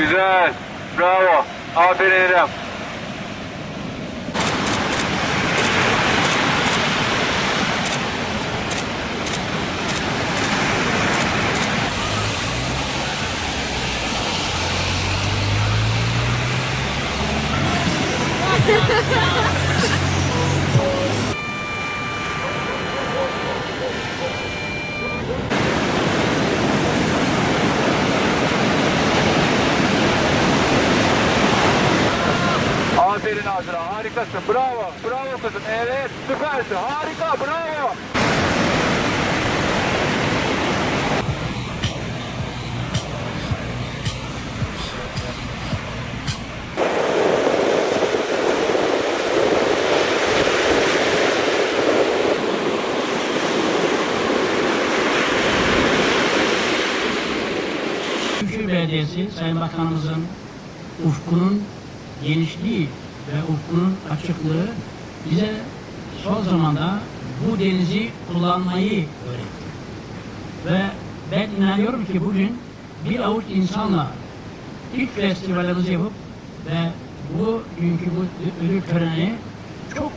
Güzel. Bravo. Aferin İrem. Aferin Azra. Harikasın. Bravo. Bravo kızım. Evet. Süpersin. Harika. Bravo. Belediyesi Sayın Bakanımızın ufkunun genişliği ve ufkunun açıklığı bize son zamanda bu denizi kullanmayı öğretti. Ve ben inanıyorum ki bugün bir avuç insanla ilk festivalimizi yapıp ve bu günkü bu ödül töreni çok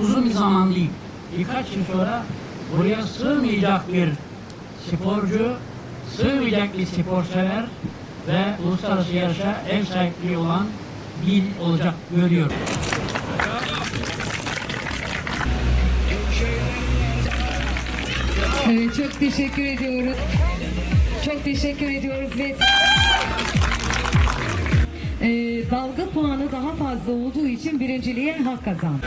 uzun bir zaman değil. Birkaç yıl sonra buraya sığmayacak bir sporcu, sığmayacak bir spor sever ve uluslararası yarışa ev sahipliği olan bir olacak görüyorum. Evet, çok teşekkür ediyoruz. Çok teşekkür ediyoruz ve Ee, dalga puanı daha fazla olduğu için birinciliğe hak kazandı.